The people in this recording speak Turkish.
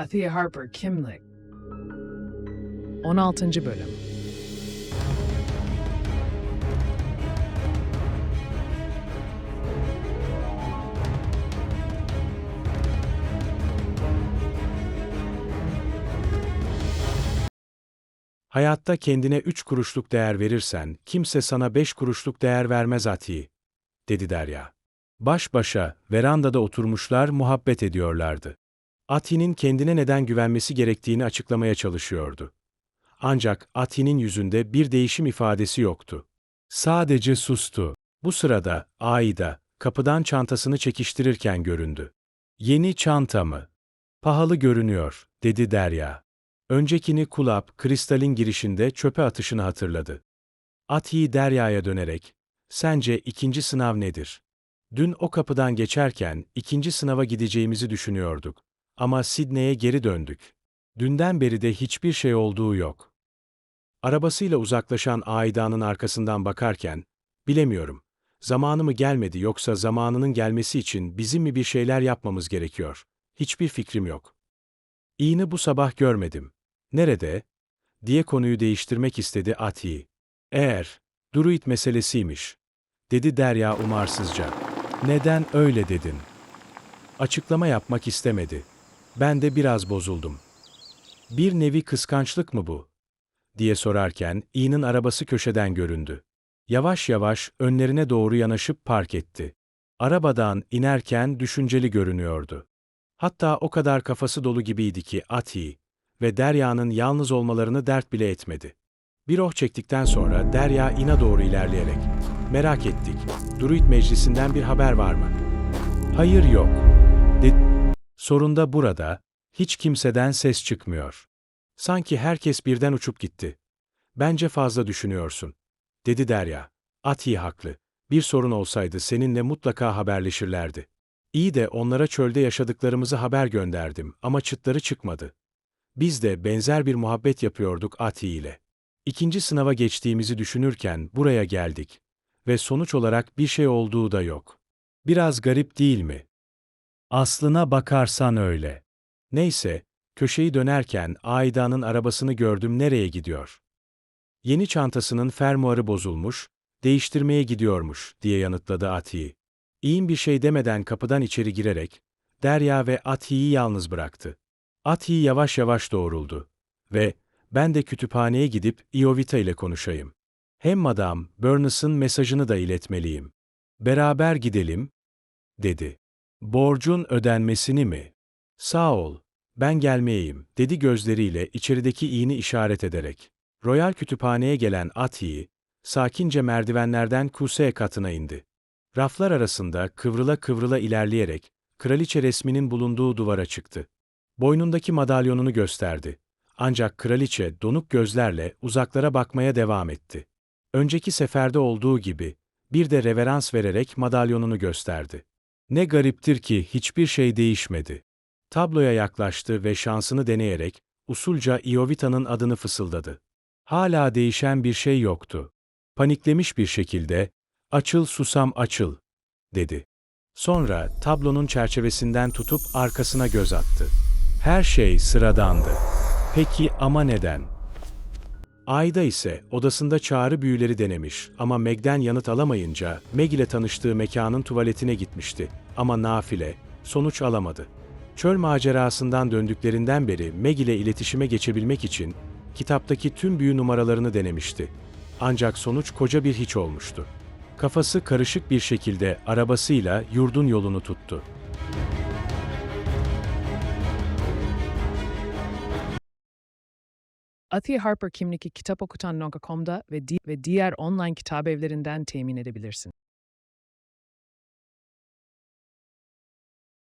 Athea Harper Kimlik 16. Bölüm Hayatta kendine üç kuruşluk değer verirsen, kimse sana beş kuruşluk değer vermez Ati, dedi Derya. Baş başa, verandada oturmuşlar muhabbet ediyorlardı. Ati'nin kendine neden güvenmesi gerektiğini açıklamaya çalışıyordu. Ancak Ati'nin yüzünde bir değişim ifadesi yoktu. Sadece sustu. Bu sırada Aida, kapıdan çantasını çekiştirirken göründü. Yeni çanta mı? Pahalı görünüyor, dedi Derya. Öncekini kulap, kristalin girişinde çöpe atışını hatırladı. Ati Derya'ya dönerek, sence ikinci sınav nedir? Dün o kapıdan geçerken ikinci sınava gideceğimizi düşünüyorduk. Ama Sidney'e geri döndük. Dünden beri de hiçbir şey olduğu yok. Arabasıyla uzaklaşan Aida'nın arkasından bakarken, bilemiyorum, zamanı mı gelmedi yoksa zamanının gelmesi için bizim mi bir şeyler yapmamız gerekiyor? Hiçbir fikrim yok. İğni bu sabah görmedim. Nerede? diye konuyu değiştirmek istedi Ati. Eğer, Druid meselesiymiş, dedi Derya umarsızca. Neden öyle dedin? Açıklama yapmak istemedi. Ben de biraz bozuldum. Bir nevi kıskançlık mı bu? diye sorarken İ'nin arabası köşeden göründü. Yavaş yavaş önlerine doğru yanaşıp park etti. Arabadan inerken düşünceli görünüyordu. Hatta o kadar kafası dolu gibiydi ki Ati ve Derya'nın yalnız olmalarını dert bile etmedi. Bir oh çektikten sonra Derya İn'a doğru ilerleyerek, merak ettik, Druid meclisinden bir haber var mı? Hayır yok, dedi. Sorun da burada, hiç kimseden ses çıkmıyor. Sanki herkes birden uçup gitti. Bence fazla düşünüyorsun, dedi Derya. Ati haklı. Bir sorun olsaydı seninle mutlaka haberleşirlerdi. İyi de onlara çölde yaşadıklarımızı haber gönderdim ama çıtları çıkmadı. Biz de benzer bir muhabbet yapıyorduk Ati ile. İkinci sınava geçtiğimizi düşünürken buraya geldik. Ve sonuç olarak bir şey olduğu da yok. Biraz garip değil mi? Aslına bakarsan öyle. Neyse, köşeyi dönerken Aida'nın arabasını gördüm nereye gidiyor? Yeni çantasının fermuarı bozulmuş, değiştirmeye gidiyormuş diye yanıtladı Ati. İyim bir şey demeden kapıdan içeri girerek, Derya ve Ati'yi yalnız bıraktı. Ati yavaş yavaş doğruldu. Ve, ben de kütüphaneye gidip Iovita ile konuşayım. Hem Madame Burness'ın mesajını da iletmeliyim. Beraber gidelim, dedi. Borcun ödenmesini mi? Sağ ol, ben gelmeyeyim, dedi gözleriyle içerideki iğni işaret ederek. Royal kütüphaneye gelen Ati'yi, sakince merdivenlerden kuse katına indi. Raflar arasında kıvrıla kıvrıla ilerleyerek, kraliçe resminin bulunduğu duvara çıktı. Boynundaki madalyonunu gösterdi. Ancak kraliçe donuk gözlerle uzaklara bakmaya devam etti. Önceki seferde olduğu gibi, bir de reverans vererek madalyonunu gösterdi. Ne gariptir ki hiçbir şey değişmedi. Tabloya yaklaştı ve şansını deneyerek, usulca Iovita'nın adını fısıldadı. Hala değişen bir şey yoktu. Paniklemiş bir şekilde, açıl susam açıl, dedi. Sonra tablonun çerçevesinden tutup arkasına göz attı. Her şey sıradandı. Peki ama neden? Ayda ise odasında çağrı büyüleri denemiş ama Meg'den yanıt alamayınca Meg ile tanıştığı mekanın tuvaletine gitmişti ama nafile, sonuç alamadı. Çöl macerasından döndüklerinden beri Meg ile iletişime geçebilmek için kitaptaki tüm büyü numaralarını denemişti. Ancak sonuç koca bir hiç olmuştu. Kafası karışık bir şekilde arabasıyla yurdun yolunu tuttu. Athea Harper kimliki kitap okutan.com'da ve, di- ve diğer online kitap evlerinden temin edebilirsin.